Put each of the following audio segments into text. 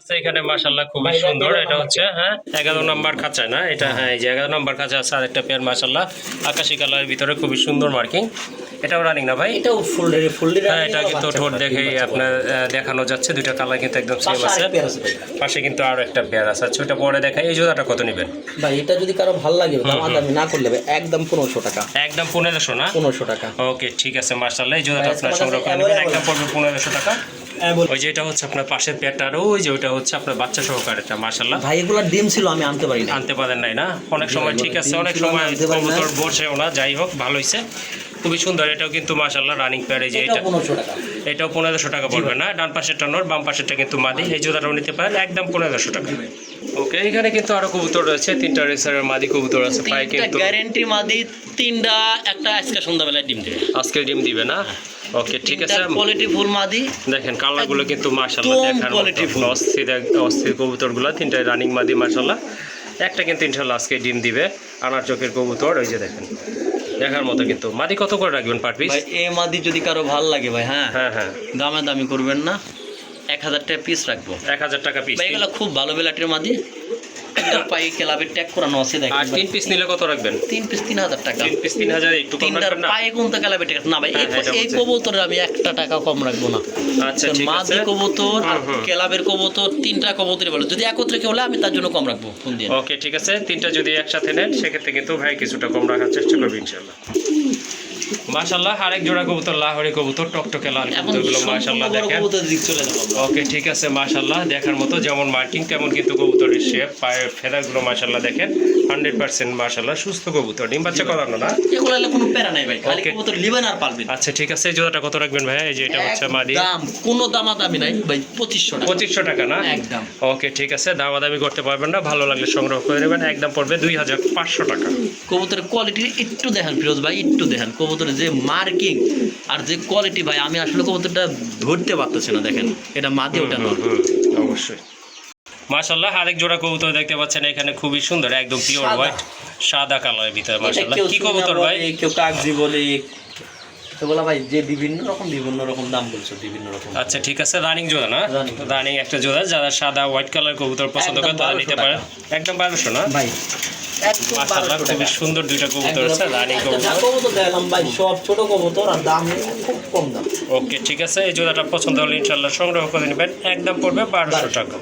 আচ্ছা, এখানে মাশাল্লাহ খুবই সুন্দর। এটা হচ্ছে হ্যাঁ এগারো নম্বর খাঁচা না? এটা হ্যাঁ এই যে এগারো নম্বর খাঁচা আছে আর একটা পেয়ার মাশাল্লাহ আকাশি কালারের ভিতরে খুবই সুন্দর মার্কিং। এটাও রানিং না ভাই? এটাও ফুল ফুল হ্যাঁ এটা কিন্তু ঠোঁট দেখেই আপনার দেখানো যাচ্ছে। দুইটা কালার কিন্তু একদম সেম আছে। পাশে কিন্তু আরও একটা পেয়ার আছে। আচ্ছা ওটা পরে দেখাই। এই জোড়াটা কত নেবেন? ভাই এটা যদি কারও ভালো লাগে দামাদামি না করলে একদম পনেরোশো টাকা। একদম পনেরোশো না? পনেরোশো টাকা। ওকে ঠিক আছে মার্শাল্লাহ এই জোড়াটা আপনার সংগ্রহ করে নেবেন একদম পড়বে পনেরোশো টাকা। ওই যে এটা হচ্ছে আপনার পাশের পেট আর ওই যে ওইটা হচ্ছে আপনার বাচ্চা সহকারেটা মার্শাল্লাহ ভাই এগুলো ডিম ছিল আমি আনতে পারি না আনতে পারেন নাই না? অনেক সময় ঠিক আছে অনেক সময় বসে ওনা কবুতর বসেও না যাই হোক ভালো হয়েছে খুবই সুন্দর এটাও কিন্তু মাশাল্লাহ রানিং প্যাড এই যে এটা। পনেরোশো টাকা। এটাও পনেরোশো টাকা পড়বে না? ডান পাশেরটা নর বাম পাশেরটা কিন্তু মাদি। এই জোড়াটাও নিতে পারেন একদম পনেরোশো টাকা। ওকে এখানে কিন্তু আরও কবুতর রয়েছে তিনটা রেসারের মাদি কবুতর আছে প্রায় তিনটা কিন্তু গ্যারেন্টি মাদি তিনটা একটা আজকে সন্ধ্যাবেলায় ডিম দেবে। আজকে ডিম দিবে না? ওকে ঠিক আছে। কোয়ালিটি ফুল মাদি। দেখেন কালারগুলো কিন্তু একদম দেখার মতো। qualityful। অস্থির অস্থির কবুতরগুলো তিনটা রানিং মাদি মাশাল্লাহ একটা কিন্তু ইনশাল্লাহ আজকে ডিম দিবে আনার চোখের কবুতর ওই যে দেখেন। দেখার মতো কিন্তু। মাদি কত করে রাখবেন পার পিস ভাই এই মাদি যদি কারও ভালো লাগে ভাই হ্যাঁ? হ্যাঁ হ্যাঁ। দামে দামি করবেন না। এক হাজার টাকা পিস রাখব। এক হাজার টাকা পিস ভাই এগুলো খুব ভালো বেলাটের মাদি। ক্লাবের ট্যাগ করানো আছে আর তিন পিস নিলে কত রাখবেন? তিন পিস তিন হাজার টাকা। তিন পিস তিন হাজার একটু কম রাখবেন না? পায়ে কোনটা ক্লাবের ট্যাগ না ভাই এই হ্যাঁ, হ্যাঁ, এই বলছি। কবুতরে আমি একটা টাকা কম রাখব না। আচ্ছা ঠিক আছে। মাদি কবুতর আর। ক্লাবের কবুতর তিনটা কবুতরই বলো। যদি একত্রে কেউ হলে আমি তার জন্য কম রাখব ফোন দিয়ে। ওকে ঠিক আছে। তিনটা যদি একসাথে নেন সেক্ষেত্রে কিন্তু ভাই কিছুটা কম রাখার চেষ্টা করবে ইনশাল্লাহ মাশাল্লাহ আরেক জোড়া কবুতর লাহোরি কবুতর টকটকে লাল কবুতরগুলো মাশাল্লাহ দেখেন। ওকে ঠিক আছে মাশাল্লাহ দেখার মতো যেমন মার্কিং তেমন কিন্তু কবুতরের শেপ পায়ের ফেদারগুলো মাশাল্লাহ দেখেন হান্ড্রেড পার্সেন্ট মাশাল্লাহ সুস্থ কবুতর ডিম বাচ্চা করানো না এগুলো কোনো প্যারা নাই ভাই খালি কবুতর লিবেন আর পালবেন। আচ্ছা ঠিক আছে এই জোড়াটা কত রাখবেন ভাই? এই যে এটা হচ্ছে মাদি। দাম কোনো দামাদামি নাই ভাই পঁচিশশো টাকা। পঁচিশশো টাকা না? একদম। ওকে ঠিক আছে দামাদামি করতে পারবেন না ভালো লাগলে সংগ্রহ করে নেবেন একদম পড়বে দুই হাজার পাঁচশো টাকা। কবুতরের কোয়ালিটি একটু দেখেন ফিরোজ ভাই একটু দেখেন। কবুতরের যে মার্কিং আর যে কোয়ালিটি ভাই আমি আসলে কবুতরটা ধরতে পারতেছি না দেখেন। এটা মাদি ওটা নর। অবশ্যই। মাশাল্লাহ আরেক জোড়া কবুতর দেখতে পাচ্ছেন এখানে খুবই সুন্দর একদম পিওর। হোয়াইট সাদা কালারের ভিতরে মাশাল্লাহ কি কবুতর ভাই? বলে, কেউ কাগজি বলে। এগুলো ভাই যে বিভিন্ন রকম বিভিন্ন রকম দাম বলছে বিভিন্ন রকম। আচ্ছা ঠিক আছে রানিং জোড়া না? রানিং একটা জোড়া যারা সাদা হোয়াইট কালার কবুতর পছন্দ করে তারা নিতে পারে। একদম বারোশো না? ভাই একদম মাশাল্লাহ 1200 খুবই সুন্দর দুইটা কবুতর আছে রানিং কবুতর। কবুতর দেখলাম ভাই সব ছোট কবুতর আর দাম খুব কম দাম। ওকে ঠিক আছে এই জোড়াটা পছন্দ হলে ইনশাল্লাহ সংগ্রহ করে নেবেন একদম পড়বে বারোশো। টাকা।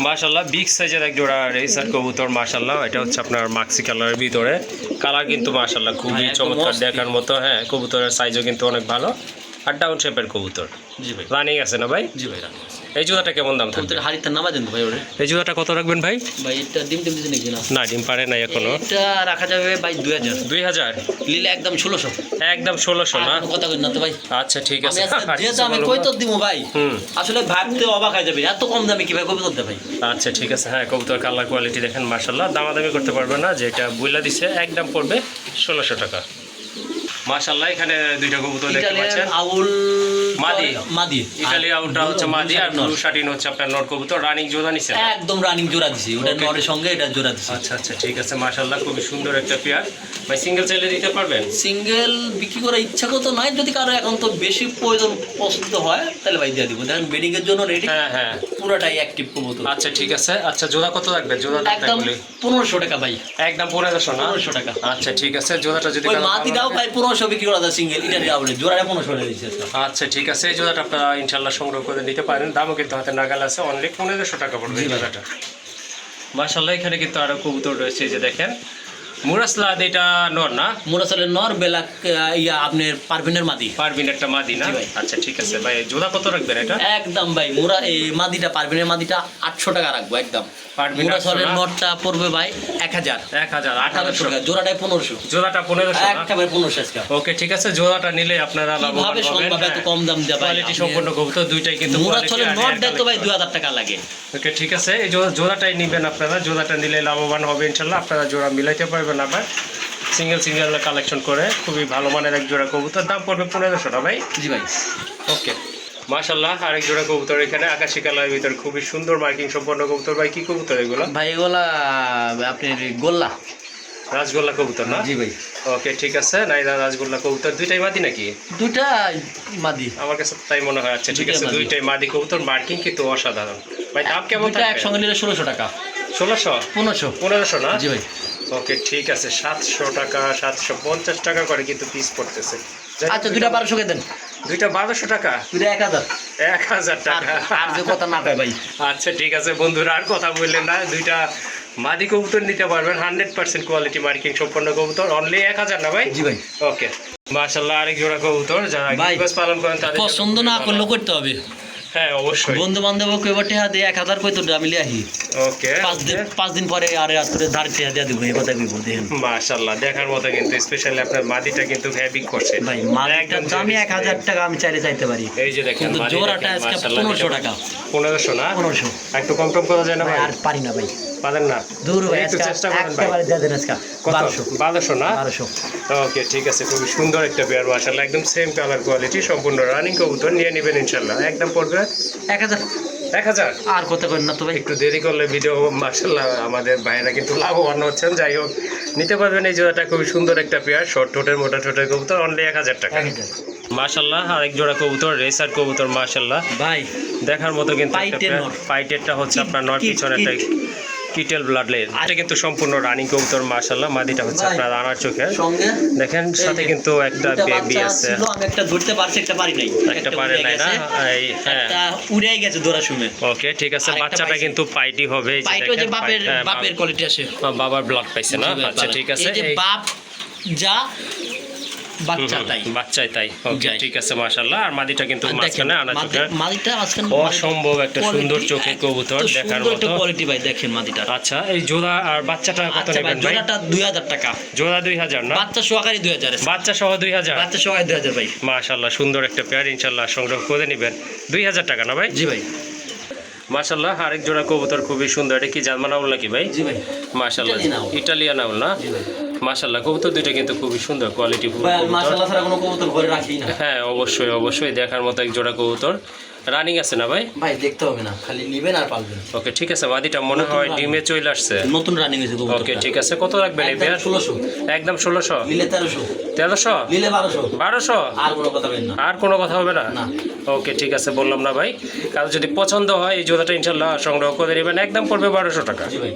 মাশাল্লাহ বিগ সাইজের এক জোড়া রেসার কবুতর মাশাল্লাহ এটা হচ্ছে আপনার মাক্সি কালারের ভিতরে। কালার কিন্তু মাশাল্লাহ খুবই হ্যাঁ, চমৎকার দেখার মতো। হ্যাঁ কবুতরের সাইজও কিন্তু অনেক ভালো। আর ডাউন শেপের কবুতর। জি ভাই। রানিং আছে না ভাই? জি ভাই রাখুন। এই জোড়াটা কেমন দাম থাকবে? হাড়িতে নামা দেন ভাই ওরে। এই জোড়াটা কত রাখবেন ভাই? ভাই এটা ডিম টিম দিচ্ছে নাকি না? না ডিম পারে নাই এখনও। এটা রাখা যাবে ভাই দুই হাজার। দুই হাজার? লিলে একদম ষোলোশো। একদম ষোলোশো না? কথা কই না তো ভাই। আচ্ছা ঠিক আছে। যেহেতু আমি কই তো দিব ভাই হুম। আসলে ভাবতে অবাক হয়ে যাবে। এত কম দামে কীভাবে কবুতর দেয় ভাই? আচ্ছা ঠিক আছে। হ্যাঁ কবুতর কালার কোয়ালিটি দেখেন মার্শাল্লাহ দামাদামি করতে পারবে না যেটা বুইলা দিছে একদম পড়বে ষোলোশো টাকা। মার্শাল্লাহ এখানে দুইটা কবুতর দেখতে পাচ্ছেন। আউল মাদি। মাদি। ইটালি আউটটা হচ্ছে মাদি আর ব্লু শার্টিন হচ্ছে আপনার নর কবুতর। রানিং জোড়া নিছে একদম রানিং জোড়া দিছি। ওটা নরের সঙ্গে এটা জোড়া দিছি। আচ্ছা আচ্ছা ঠিক আছে মার্শাল্লাহ খুবই সুন্দর একটা পেয়ার ভাই সিঙ্গেল চাইলে দিতে পারবেন? সিঙ্গেল বিক্রি করার ইচ্ছা কত নয় যদি কারও এখন তো বেশি প্রয়োজন পছন্দ হয় তাহলে ভাই দিয়ে দিব। দেখেন বেডিং এর জন্য রেডি হ্যাঁ হ্যাঁ। পুরোটাই অ্যাক্টিভ কবুতর। আচ্ছা ঠিক আছে। আচ্ছা জোড়া কত রাখবেন জোড়া একদম বলি পনেরোশো টাকা ভাই। একদম পনেরোশো না? পনেরোশো টাকা। আচ্ছা ঠিক আছে। জোড়াটা যদি ভাই পনেরোশো বিক্রি করা যায় সিঙ্গেল জোড়াটা পনেরোশো টাকা দিচ্ছে আচ্ছা ঠিক আছে, এই জোড়াটা আপনারা ইনশাল্লাহ সংগ্রহ করে নিতে পারেন। দামও কিন্তু হাতে নাগাল আছে অনলি পনেরোশো টাকা পড়বে এই জোড়াটা মার্শাল্লাহ এখানে কিন্তু আরও কবুতর রয়েছে যে দেখেন। মুরাসলাদ এটা নর না? মোরাসালের নর বেলাক ইয়া আপনার পারভিনের মাদি। পারবিন একটা মাদি না? আচ্ছা ঠিক আছে। ভাই জোড়া কত রাখবেন এটা? একদম ভাই মোরা এই মাদিটা পারভিনের মাদিটা আটশো টাকা রাখব একদম। মোরাসালের 800 না? নরটা পড়বে ভাই এক হাজার। এক হাজার আঠারোশো টাকা জোড়াটাই পনেরোশো। জোড়াটা পনেরোশো ভাই পনেরোশো ওকে ঠিক আছে জোড়াটা নিলে আপনারা লাভবান হবেন? কম দাম দেওয়া কোয়ালিটি সম্পূর্ণ কবুতর দুইটাই কিন্তু মোরাসালের দেয় তো ভাই। দুই হাজার টাকা লাগে। ওকে ঠিক আছে। এই জোড়াটাই নেবেন আপনারা। জোড়াটা নিলে লাভবান হবে ইনশাল্লাহ। আপনারা জোড়া মিলাইতে পারবেন আবার। সিঙ্গেল সিঙ্গেল কালেকশন করে খুবই ভালো মানের এক জোড়া কবুতর। দাম পড়বে পনেরোশো টাকা ভাই? জি ভাই। ওকে মাশাল্লাহ আরেক জোড়া কবুতর এখানে। আকাশি কালার ভিতর খুবই সুন্দর মার্কিং সম্পন্ন কবুতর। ভাই কি কবুতর এগুলো? ভাই এগুলা আপনি গোল্লা। রাজগোল্লা কবুতর না? জি ভাই। ওকে ঠিক আছে। নাইরা রাজগোল্লা কবুতর দুইটাই মাদি নাকি? দুইটা মাদি। আমার কাছে তাই মনে হয় আচ্ছা ঠিক আছে দুইটাই মাদি কবুতর মার্কিং কিন্তু অসাধারণ। ভাই দাম কেমন দুইটা একসঙ্গে নিলে ষোলোশো টাকা। ষোলোশো? পনেরোশো। পনেরোশো না? জি ভাই। ওকে ঠিক আছে সাতশো টাকা সাতশো পঞ্চাশ টাকা করে কিন্তু পিস পড়তেছে। আচ্ছা দুইটা বারোশো দেন। দুইটা বারোশো টাকা? দুইটা এক হাজার। এক হাজার টাকা। আর যে কথা না ভাই। আচ্ছা ঠিক আছে বন্ধুরা আর কথা বললেন না দুইটা মাদি কবুতর নিতে পারবেন হান্ড্রেড পার্সেন্ট কোয়ালিটি মার্কিং সম্পন্ন কবুতর অনলি এক হাজার না ভাই? জি ভাই। ওকে মার্শাল্লাহ আরেক জোড়া কবুতর যারা গিরিবাস পালন করেন তাদের পছন্দ না করলেও করতে হবে। হ্যাঁ অবশ্যই। বন্ধু বান্ধব কেউ টেহা দিয়ে এক হাজার আহি ওকে পাঁচ দিন পাঁচ দিন পরে আরে আসলে ধার টেহা দিয়ে দিব এই কথা কইব দেখেন। মাশাল্লাহ দেখার মতো কিন্তু স্পেশালি আপনার মাদিটা কিন্তু করছে। ভাই একদম দামই যে এক হাজার টাকা আমি চাইলে চাইতে পারি। এই যে দেখেন কিন্তু জোড়াটা আজকে মাশাআল্লাহ, পনেরোশো এটা টাকা। পনেরোশো না? পনেরোশো। একটু কম টম করা যায় না ভাই? আর পারি না ভাই। পারেন না। দূর একটু চেষ্টা করেন ভাই একেবারে দিয়ে দেন আজকে কত? বারোশো। বারোশো না? ওকে ঠিক আছে খুবই সুন্দর একটা পেয়ার মাশাল্লাহ একদম সেম কালার কোয়ালিটি সম্পূর্ণ রানিং কবুতর নিয়ে নেবেন ইনশাল্লাহ একদম পড়বে? এক হাজার। এক হাজার? আর কত করেন না তো ভাই? একটু দেরি করলে ভিডিও মার্শাল্লাহ আমাদের ভাইরা কিন্তু লাভবান হচ্ছেন। যাই হোক নিতে পারবেন এই জোড়াটা খুবই সুন্দর একটা পেয়ার শর্ট ঠোঁটের মোটা ঠোঁটের কবুতর অনলি এক হাজার টাকা। মাশাল্লাহ আরেক জোড়া কবুতর রেসার কবুতর মাশাল্লাহ ভাই দেখার মতো কিন্তু। পাইটেরটা হচ্ছে আপনার নর কিট। কিটেল ব্লাড লেন এটা কিন্তু সম্পূর্ণ রানিং কবুতর মাশাল্লাহ মাদিটা হচ্ছে আপনার আনার সঙ্গে দেখেন সাথে কিন্তু একটা বেবি আছে। আমি একটা ধরতে পারছি একটা পারি নাই। একটা পারে নাই না? এই হ্যাঁ। উড়াই গেছে ধরা শুনে ওকে ঠিক আছে। বাচ্চাটা কিন্তু পাইটি হবে এই যে পাইটো যে বাপের হ্যাঁ, বাপের কোয়ালিটি বা- বাবার ব্লাড পাইছে না? আচ্ছা ঠিক আছে। এই যে বাপ যা বাচ্চা তাই। বাচ্চাই তাই। ওকে ঠিক আছে আর মাদিটা কিন্তু মাঝখানে আনা চোখের মাদিটা মাঝখানে অসম্ভব একটা সুন্দর এত কবুতর দেখার সুন্দর একটা কোয়ালিটি ভাই দেখেন মাদিটা। আচ্ছা এই জোড়া আর বাচ্চাটা কত আচ্ছা নেবেন ভাই জোড়াটা দুই হাজার টাকা। জোড়া দুই হাজার না? বাচ্চা সহকারী দুই হাজার বাচ্চা সহ দুই হাজার? বাচ্চা সহকারী দুই হাজার ভাই। মাশাল্লাহ সুন্দর একটা পেয়ার ইনশাল্লাহ সংগ্রহ করে নেবেন। দুই হাজার টাকা না ভাই? জি ভাই। মাশাল্লাহ আরেক জোড়া কবুতর খুবই সুন্দর। এটা কি জার্মান আউল নাকি ভাই? জি ভাই। মাশাল্লাহ ইটালিয়ান ইটালিয়ান আউল না? জি ভাই। মাশাল্লাহ কবুতর দুইটা কিন্তু খুবই সুন্দর কোয়ালিটি ভাই ছাড়া কোনো কবুতর ঘরে রাখি না। হ্যাঁ অবশ্যই অবশ্যই দেখার মতো এক জোড়া কবুতর। রানিং আছে না ভাই? ভাই দেখতে হবে না খালি নিবেন আর পালবেন। ওকে ঠিক আছে মাদিটা মনে হয় ডিমে চলে আসছে। নতুন রানিং হয়েছে ওকে ঠিক আছে কত রাখবেন এই একদম পেয়ার? ষোলোশো। একদম ষোলোশো? নিলে তেরোশো। তেরোশো? নিলে বারোশো। বারোশো? আর কোনো কথা বলেন না। আর কোনো কথা হবে না। ওকে ঠিক আছে বললাম না ভাই। কারও যদি পছন্দ হয় এই জোড়াটা ইনশাল্লাহ সংগ্রহ করে নেবেন। একদম পড়বে বারোশো টাকা। জি ভাই।